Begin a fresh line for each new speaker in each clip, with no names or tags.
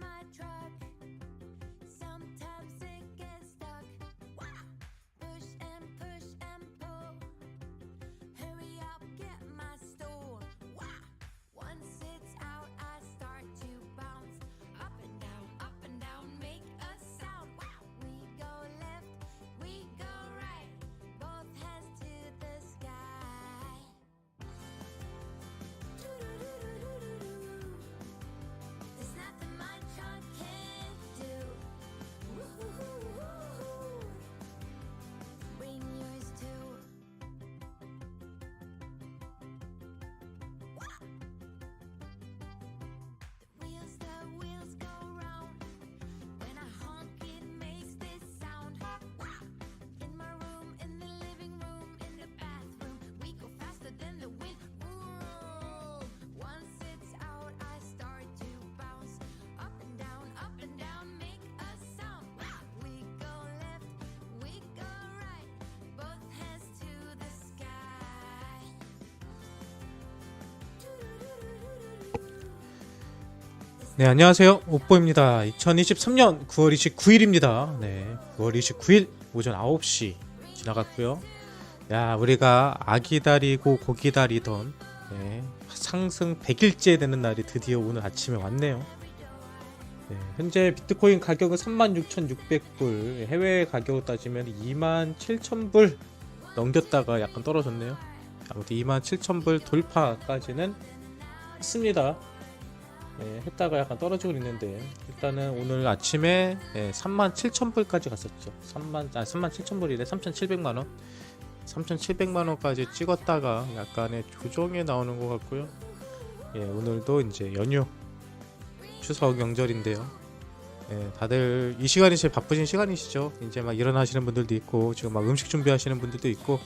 my truck. 네, 안녕하세요. 옥보입니다. 2023년 9월 29일입니다. 네, 9월 29일 오전 9시 지나갔고요. 야, 우리가 아기 다리고 고기 다리던 네, 상승 100일째 되는 날이 드디어 오늘 아침에 왔네요. 네, 현재 비트코인 가격은 36,600불, 해외 가격으로 따지면 27,000불 넘겼다가 약간 떨어졌네요. 아무튼 27,000불 돌파까지는 했습니다. 예, 했다가 약간 떨어지고 있는데 일단은 오늘 아침에 예, 37,000불까지 갔었죠. 3만 아 37,000불이래 3,700만 원. 3,700만 원까지 찍었다가 약간의 조정에 나오는 것 같고요. 예, 오늘도 이제 연휴 추석 명절인데요. 예, 다들 이 시간이 제일 바쁘신 시간이시죠. 이제 막 일어나시는 분들도 있고 지금 막 음식 준비하시는 분들도 있고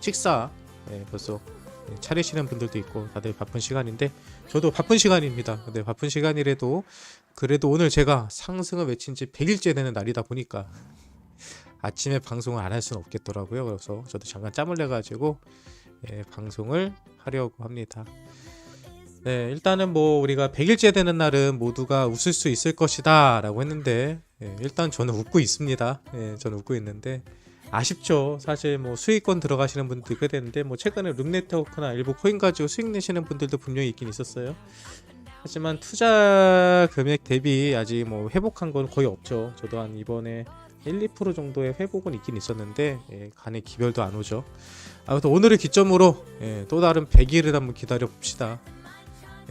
식사 예, 벌써 예, 차리시는 분들도 있고 다들 바쁜 시간인데 저도 바쁜 시간입니다. 근데 바쁜 시간이라도 그래도 오늘 제가 상승을 외친 지 100일째 되는 날이다 보니까 아침에 방송을 안 할 수는 없겠더라고요. 그래서 저도 잠깐 짬을 내 가지고 예, 방송을 하려고 합니다. 네, 일단은 뭐 우리가 100일째 되는 날은 모두가 웃을 수 있을 것이다라고 했는데 예, 일단 저는 웃고 있습니다. 예, 저는 웃고 있는데 아쉽죠. 사실 뭐 수익권 들어가시는 분들 있게 되는데 뭐 최근에 룸네트워크나 일부 코인 가지고 수익 내시는 분들도 분명히 있긴 있었어요. 하지만 투자 금액 대비 아직 뭐 회복한 건 거의 없죠. 저도 한 이번에 1, 2% 정도의 회복은 있긴 있었는데 예, 간에 기별도 안 오죠. 아무튼 오늘을 기점으로 예, 또 다른 100일을 한번 기다려 봅시다.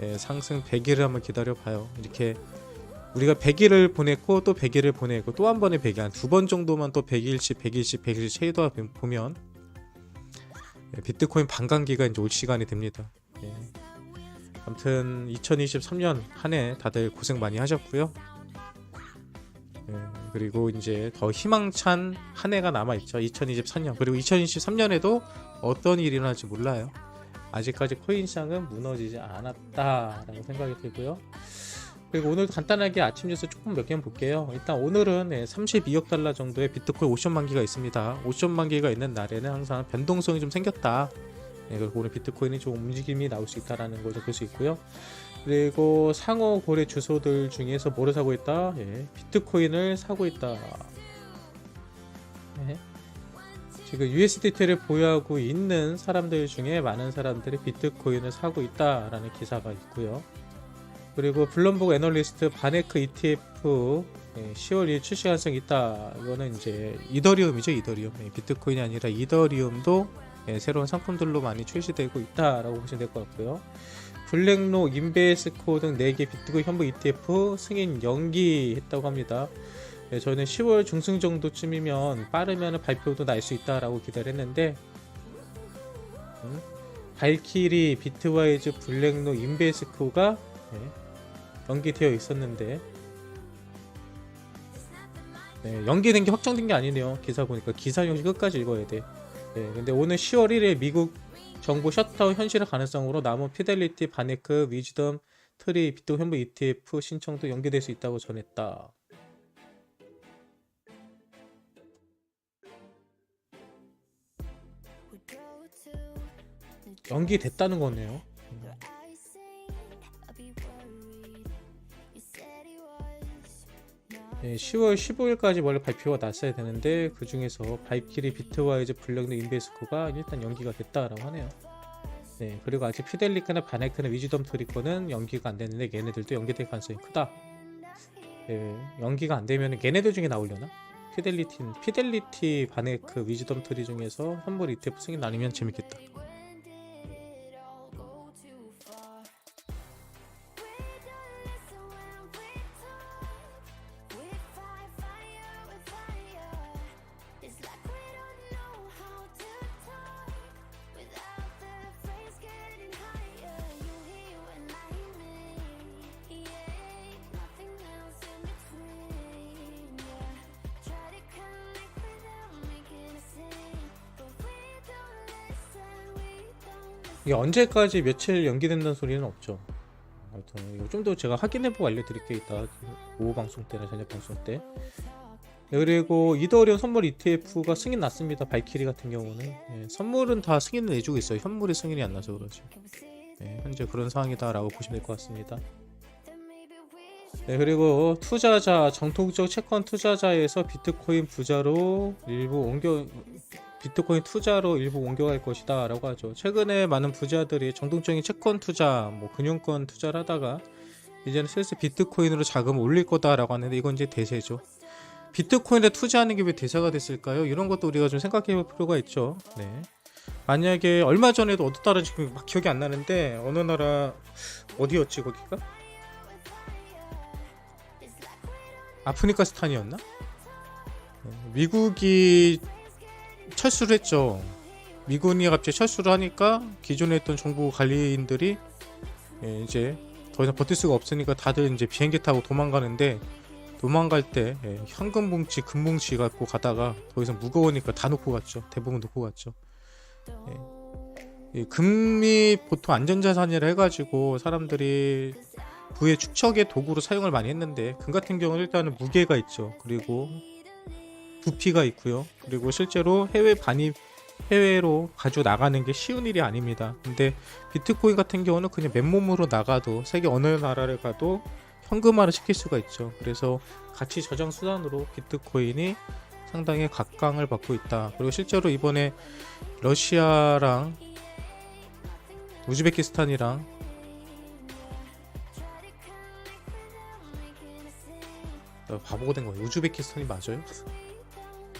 예, 상승 100일을 한번 기다려 봐요. 이렇게 우리가 100일을 보냈고 또 100일을 보내고 또 한 번에 100일 한 두 번 정도만 또 100일씩 100일씩 100일씩 체이더 보면 예, 비트코인 반감기가 이제 올 시간이 됩니다. 예. 아무튼 2023년 한 해 다들 고생 많이 하셨고요. 예, 그리고 이제 더 희망찬 한 해가 남아 있죠. 2023년 그리고 2023년에도 어떤 일이 일어날지 몰라요. 아직까지 코인 시장은 무너지지 않았다라고 생각이 들고요. 그리고 오늘 간단하게 아침 뉴스 조금 몇 개만 볼게요. 일단 오늘은 32억 달러 정도의 비트코인 오션 만기가 있습니다. 오션 만기가 있는 날에는 항상 변동성이 좀 생겼다. 네, 그리고 오늘 비트코인이 좀 움직임이 나올 수 있다라는 걸 볼 수 있고요. 그리고 상호 거래 주소들 중에서 뭐를 사고 있다? 예, 비트코인을 사고 있다. 네. 지금 USDT를 보유하고 있는 사람들 중에 많은 사람들이 비트코인을 사고 있다라는 기사가 있고요. 그리고 블룸버그 애널리스트 바네크 ETF 예, 10월 1일 출시 가능성이 있다. 이거는 이제 이더리움이죠, 이더리움. 예, 비트코인이 아니라 이더리움도 예, 새로운 상품들로 많이 출시되고 있다라고 보시면 될 것 같고요. 블랙로, 인베스코 등 4개 비트코인 현무 ETF 승인 연기했다고 합니다. 예, 저는 10월 중순 정도쯤이면 빠르면 발표도 날 수 있다라고 기대를 했는데 음? 발키리, 비트와이즈, 블랙로, 인베스코가 예, 연기되어 있었는데 네, 연기된 게 확정된 게 아니네요. 기사 보니까 기사 용지 끝까지 읽어야 돼. 네, 근데 오늘 10월 1일 미국 정부 셧다운 현실화 가능성으로 남은 피델리티, 바네크, 위즈덤, 트리, 비트 현무 ETF 신청도 연기될 수 있다고 전했다. 연기됐다는 거네요. 네, 10월 15일까지 원래 발표가 났어야 되는데 그 중에서 바이키리 비트와이즈 블랙드 인베스코가 일단 연기가 됐다라고 하네요. 네, 그리고 아직 피델리크나 바네크나 위즈덤 트리코는 연기가 안 됐는데 얘네들도 연기될 가능성이 크다. 네, 연기가 안 되면 걔네들 중에 나오려나? 피델리티, 피델리티 바네크 위즈덤 트리 중에서 현물 ETF 승인 나뉘면 재밌겠다. 이게 언제까지 며칠 연기된다는 소리는 없죠. 하여튼 이거 좀 더 제가 확인해보고 알려드릴게요. 이따 오후 방송 때나 저녁 방송 때. 네, 그리고 이더리움 선물 ETF가 승인 났습니다. 발키리 같은 경우는 예, 선물은 다 승인을 내주고 있어요. 현물이 승인이 안 나서 그렇죠. 예, 현재 그런 상황이다라고 보시면 될 것 같습니다. 네, 그리고 투자자 정통적 채권 투자자에서 비트코인 부자로 일부 옮겨 비트코인 투자로 일부 옮겨갈 것이다 라고 하죠. 최근에 많은 부자들이 정통적인 채권 투자, 뭐 금융권 투자를 하다가 이제는 슬슬 비트코인으로 자금을 올릴 거다 라고 하는데 이건 이제 대세죠. 비트코인에 투자하는 게 왜 대세가 됐을까요? 이런 것도 우리가 좀 생각해 볼 필요가 있죠. 네. 만약에 얼마 전에도 어디 따라 지금 막 기억이 안 나는데 어느 나라 어디였지 거기가? 아프리카스탄이었나? 네, 미국이 철수를 했죠. 미군이 갑자기 철수를 하니까 기존에 있던 정부 관리인들이 예, 이제 더 이상 버틸 수가 없으니까 다들 이제 비행기 타고 도망가는데 도망갈 때 예, 현금 봉지, 금 봉지 갖고 가다가 더 이상 무거우니까 다 놓고 갔죠. 대부분 놓고 갔죠. 예. 이 금이 보통 안전자산이라 해가지고 사람들이 부의 축척의 도구로 사용을 많이 했는데 금 같은 경우는 일단은 무게가 있죠. 그리고 부피가 있고요. 그리고 실제로 해외 반입 해외로 가지고 나가는 게 쉬운 일이 아닙니다. 근데 비트코인 같은 경우는 그냥 맨몸으로 나가도 세계 어느 나라를 가도 현금화를 시킬 수가 있죠. 그래서 가치 저장 수단으로 비트코인이 상당히 각광을 받고 있다. 그리고 실제로 이번에 러시아랑 우즈베키스탄이랑 나 바보가 된 거예요. 우즈베키스탄이 맞아요?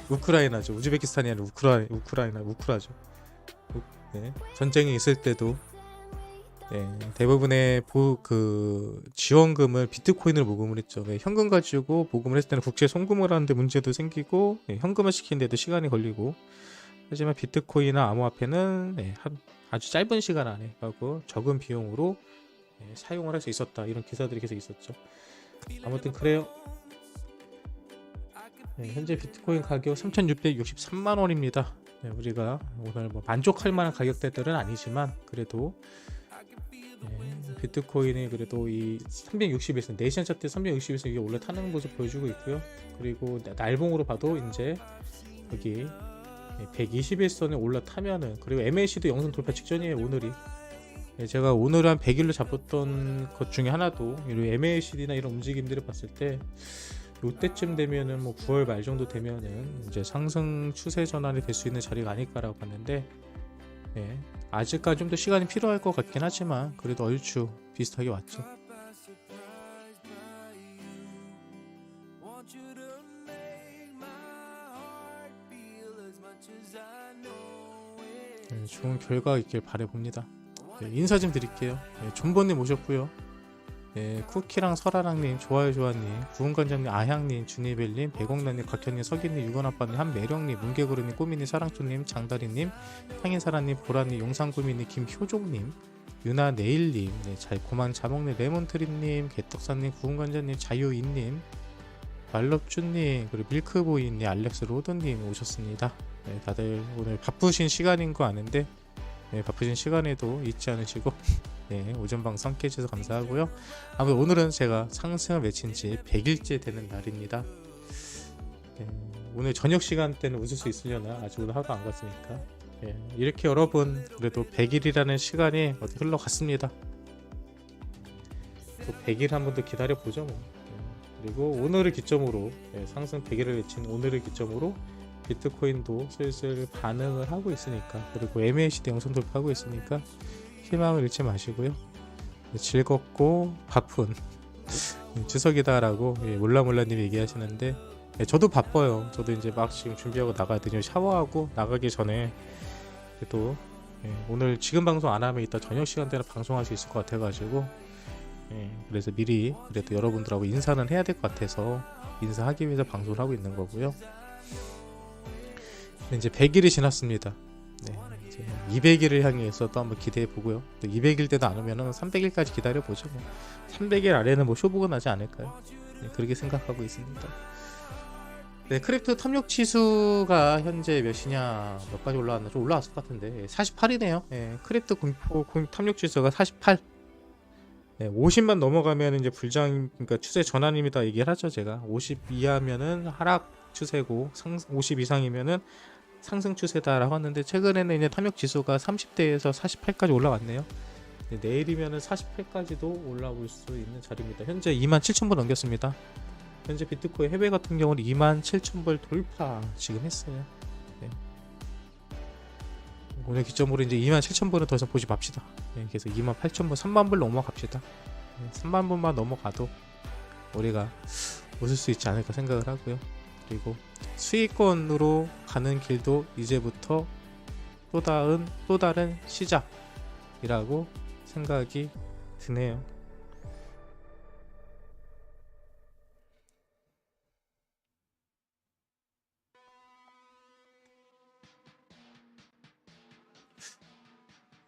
우크라이나죠. 우즈베키스탄이 아니라 우크라 우크라이나 우크라죠. 우- 네. 전쟁이 있을 때도 네, 대부분의 보, 그 지원금을 비트코인으로 모금을 했죠. 네, 현금 가지고 모금을 했을 때는 국제 송금을 하는데 문제도 생기고 네, 현금화 시키는데도 시간이 걸리고 하지만 비트코인이나 암호화폐는 네, 한, 아주 짧은 시간 안에 하고 적은 비용으로 네, 사용을 할 수 있었다 이런 기사들이 계속 있었죠. 아무튼 그래요. 네, 현재 비트코인 가격 3,663만 원입니다. 네, 우리가 오늘 뭐 만족할 만한 가격대들은 아니지만 그래도 네, 비트코인이 그래도 이 360에서 네이션 차트 360에서 위에 올라 타는 모습 보여주고 있고요. 그리고 나- 날봉으로 봐도 이제 여기 121선에 올라타면은 그리고 MAC도 영선 돌파 직전이에요 오늘이. 네, 제가 오늘 한 100일로 잡았던 것 중에 하나도 이런 MACD나 이런 움직임들을 봤을 때 요때쯤 되면은 뭐 9월 말 정도 되면은 이제 상승 추세 전환이 될 수 있는 자리가 아닐까라고 봤는데 네, 아직까지 좀 더 시간이 필요할 것 같긴 하지만 그래도 얼추 비슷하게 왔죠. 네, 좋은 결과 있길 바래봅니다. 네, 인사 좀 드릴게요. 네, 존버님 오셨고요. 네, 쿠키랑 설아랑님, 좋아요 좋아님, 구운관장님, 아향님, 주니벨님, 백옥란님, 곽현님, 석인님, 유건아빠님, 한매령님, 문개구름님, 꼬미님, 사랑초님, 장다리님, 향인사라님, 보라님, 용상구미님, 김효종님, 유나 네일님, 네, 잘 고만 자먹는 레몬트리님, 개떡사님, 구운관장님, 자유인님, 말럽주님, 그리고 밀크보이님, 알렉스 로드님 오셨습니다. 네, 다들 오늘 바쁘신 시간인 거 아는데 네, 바쁘신 시간에도 잊지 않으시고 네, 오전 방송 함께 해주셔서 감사하고요. 아무튼 오늘은 제가 상승을 외친 지 100일째 되는 날입니다. 네, 오늘 저녁 시간대는 웃을 수 있으려나 아직 오늘 하루 안 갔으니까 네, 이렇게 여러분 그래도 100일이라는 시간이 흘러갔습니다. 또 100일 한 번 더 기다려 보죠 뭐. 네, 그리고 오늘을 기점으로 네, 상승 100일을 외친 오늘을 기점으로 비트코인도 슬슬 반응을 하고 있으니까 그리고 MACD 영선 돌파하고 있으니까 희망을 잃지 마시고요. 즐겁고 바쁜 추석이다라고 예, 몰라몰라님 얘기하시는데 예, 저도 바빠요. 저도 이제 막 지금 준비하고 나가야 되요 샤워하고 나가기 전에 그래도 예, 오늘 지금 방송 안 하면 이따 저녁 시간대나 방송할 수 있을 것 같아가지고 예, 그래서 미리 그래도 여러분들하고 인사는 해야 될 것 같아서 인사하기 위해서 방송을 하고 있는 거고요. 이제 100일이 지났습니다. 네, 200일을 향해서 또 한번 기대해 보고요. 또 200일 때도 안 오면은 300일까지 기다려 보죠. 뭐. 300일 아래는 뭐 쇼부가 나지 않을까요? 네, 그렇게 생각하고 있습니다. 네, 크립토 탐욕 지수가 현재 몇이냐, 몇 가지 올라왔나? 좀 올라왔을 것 같은데 48이네요. 네, 크립토 공포 공- 탐욕 지수가 48. 네, 50만 넘어가면 이제 불장, 그러니까 추세 전환입니다. 얘기를 하죠, 제가. 50 이하면은 하락 추세고, 상, 50 이상이면은 상승 추세다라고 하는데 최근에는 이제 탐욕 지수가 30대에서 48까지 올라왔네요. 내일이면은 40회까지도 올라올 수 있는 자리입니다. 현재 27,000불 넘겼습니다. 현재 비트코인 해외 같은 경우는 27,000불 돌파 지금 했어요. 네. 오늘 기점으로 이제 27,000불은 더 이상 보지 맙시다. 네, 그래서 28,000불, 3만 불 넘어갑시다. 네, 3만 불만 넘어가도 우리가 웃을 수 있지 않을까 생각을 하고요. 그리고 수익권으로 가는 길도 이제부터 또 다른 또 다른 시작이라고 생각이 드네요.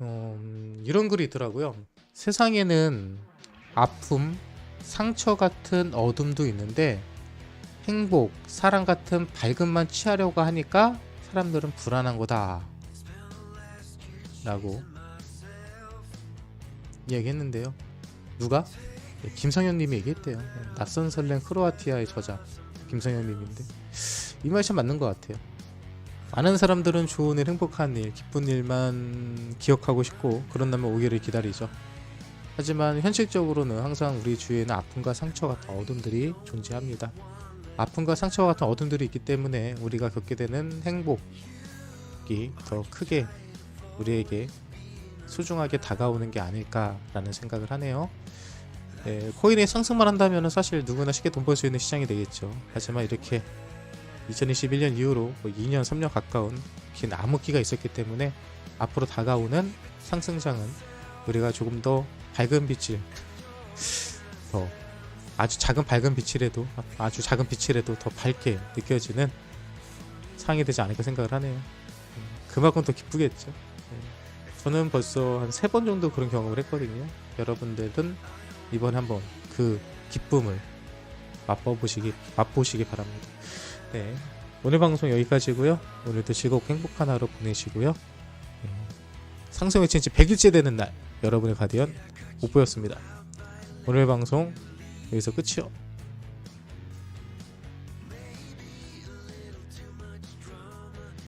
음, 이런 글이 있더라고요. 세상에는 아픔, 상처 같은 어둠도 있는데 행복, 사랑 같은 밝음만 취하려고 하니까 사람들은 불안한 거다. 라고 이야기했는데요. 누가? 네, 김성현 님이 얘기했대요. 네, 낯선 설렘 크로아티아의 저자 김성현 님인데 이 말이 참 맞는 것 같아요. 많은 사람들은 좋은 일, 행복한 일, 기쁜 일만 기억하고 싶고 그런다면 오기를 기다리죠. 하지만 현실적으로는 항상 우리 주위에는 아픔과 상처 같은 어둠들이 존재합니다. 아픔과 상처와 같은 어둠들이 있기 때문에 우리가 겪게 되는 행복이 더 크게 우리에게 소중하게 다가오는 게 아닐까라는 생각을 하네요. 네, 코인의 상승만 한다면 사실 누구나 쉽게 돈 벌 수 있는 시장이 되겠죠. 하지만 이렇게 2021년 이후로 뭐 2년, 3년 가까운 긴 암흑기가 있었기 때문에 앞으로 다가오는 상승장은 우리가 조금 더 밝은 빛을 더 아주 작은 밝은 빛이라도 아주 작은 빛이라도 더 밝게 느껴지는 상이 되지 않을까 생각을 하네요. 음, 그만큼 더 기쁘겠죠. 네. 저는 벌써 한 세 번 정도 그런 경험을 했거든요. 여러분들은 이번에 한번 그 기쁨을 맛보시기 맛보시기 바랍니다. 네. 오늘 방송 여기까지고요. 오늘도 즐겁고 행복한 하루 보내시고요. 네. 상승 외친 지 100일째 되는 날 여러분의 가디언 오보였습니다. 오늘 방송 여기서 끝이요.